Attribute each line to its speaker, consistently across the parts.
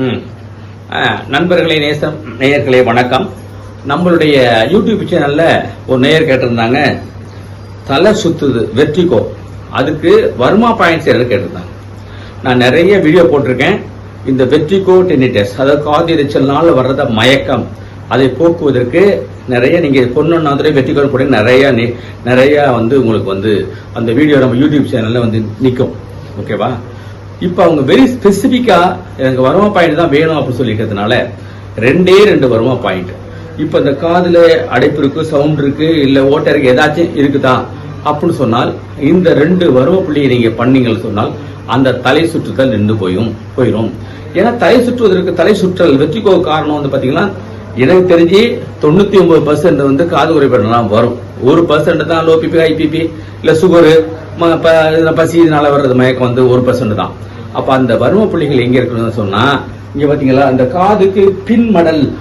Speaker 1: ம். நண்பர்களே நேசம் நேயர்களே வணக்கம். நம்மளுடைய யூடியூப் சேனலில் ஒரு நேயர் கேட்டிருந்தாங்க. தலை சுத்துது வெற்றிகோ அதுக்கு வர்மா பாயிண்ட்ஸ் யாரும் கேட்டிருந்தாங்க. நான் நிறைய வீடியோ போட்டிருக்கேன். இந்த வெற்றிகோ டெனிடஸ் அதாவது காதி எரிச்சல்னால வர்றத மயக்கம் அதை போக்குவதற்கு நிறைய நீங்கள் பொண்ணு வெற்றிகோல் கூட நிறையா நிறையா வந்து உங்களுக்கு வந்து அந்த வீடியோ நம்ம யூடியூப் சேனலில் வந்து நிற்கும் ஓகேவா? இப்போ அவங்க வெரி ஸ்பெசிஃபிக்காக எனக்கு வருமா பாயிண்ட் தான் வேணும் அப்படின்னு சொல்லிக்கிறதுனால ரெண்டே ரெண்டு வருமா பாயிண்ட் இப்போ இந்த காதில் அடைப்பு இருக்கு சவுண்ட் இருக்கு இல்லை ஓட்டை இருக்கு ஏதாச்சும் இருக்குதா? அப்படின்னு சொன்னால் இந்த ரெண்டு வரும புள்ளியை நீங்கள் பண்ணீங்கன்னு சொன்னால் அந்த தலை சுற்றுதல் நின்று போயும் போயிடும் ஏன்னா தலை சுற்றுவதற்கு தலை சுற்றல் வெற்றிக்கோ காரணம் வந்து பார்த்தீங்கன்னா எனக்கு தெரிஞ்சு தொண்ணூத்தி ஒன்பது பர்சன்ட் வந்து காது குறைபாடுலாம் வரும். ஒரு பர்சன்ட் தான் low BP high BP BP இல்ல சுகரு பசி இதனால வர்றது மயக்கம் வந்து ஒரு பர்சன்ட் தான். அப்ப அந்த வரும பிள்ளைகள் எங்க இருக்குன்னு சொன்னா இங்க பாத்தீங்களா அந்த காதுக்கு பின் மடல்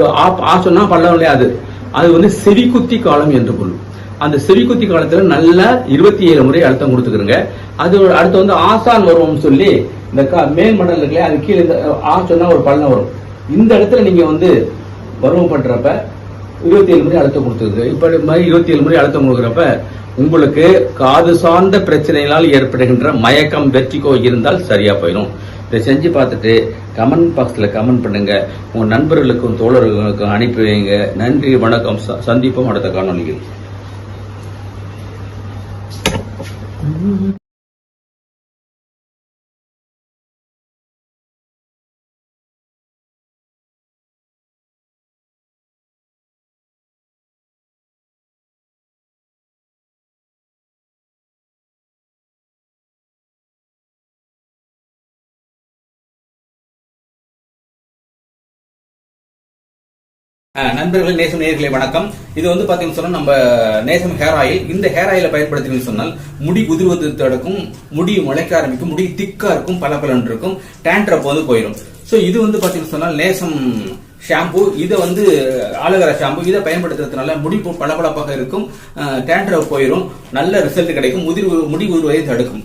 Speaker 1: ஆ ஆ சொன்னா பள்ளம் இல்லையாது அது? வந்து செவிக்குத்தி காலம் என்று பொருள். அந்த செவிக்குத்தி காலத்துல நல்லா இருபத்தி ஏழு முறை அழுத்தம் கொடுத்துக்கிறங்க. அது அடுத்து வந்து ஆசான் வருவோம்னு சொல்லி இந்த கா- மேல் மடல் இருக்குல்லையா அது கீழே இந்த ஆ சொன்னா ஒரு பள்ளம் வரும். இந்த இடத்துல நீங்கள் வந்து பருவம் பண்ணுறப்ப இருபத்தி ஏழு முறை அழுத்தம் கொடுத்துருக்கு இப்போ மாதிரி இருபத்தி ஏழு முறை அழுத்தம் கொடுக்குறப்ப உங்களுக்கு காது சார்ந்த பிரச்சனைகளால் ஏற்படுகின்ற மயக்கம் வெற்றிக்கோ இருந்தால் சரியா போயிடும். இதை செஞ்சு பார்த்துட்டு கமெண்ட் பாக்ஸில் கமெண்ட் பண்ணுங்கள் உங்கள் நண்பர்களுக்கும் தோழர்களுக்கும் அனுப்பி வைங்க. நன்றி வணக்கம். ச- சந்திப்போம் அடுத்த காணொலியில் நண்பர்கள் நேசம் நேர்களை வணக்கம். இது வந்து பாத்தீங்கன்னு சொன்னா நம்ம நேசம் ஹேர் ஆயில் இந்த ஹேர் ஆயிலை பயன்படுத்தினீங்கன்னு சொன்னால் முடி உதிர்வது தடுக்கும் முடி முளைக்க ஆரம்பிக்கும் முடி திக்கா இருக்கும் பளபளன்னு இருக்கும் டேண்ட்ரப் வந்து போயிடும் சோ இது வந்து பாத்தீங்கன்னு சொன்னால் நேசம் ஷாம்பு இதை வந்து ஆலோவேரா ஷாம்பு இதை பயன்படுத்துறதுனால முடி பளபளப்பாக இருக்கும் டேண்ட்ரப் போயிடும் நல்ல ரிசல்ட் கிடைக்கும் முதிர் முடி உதிர்வதை தடுக்கும்.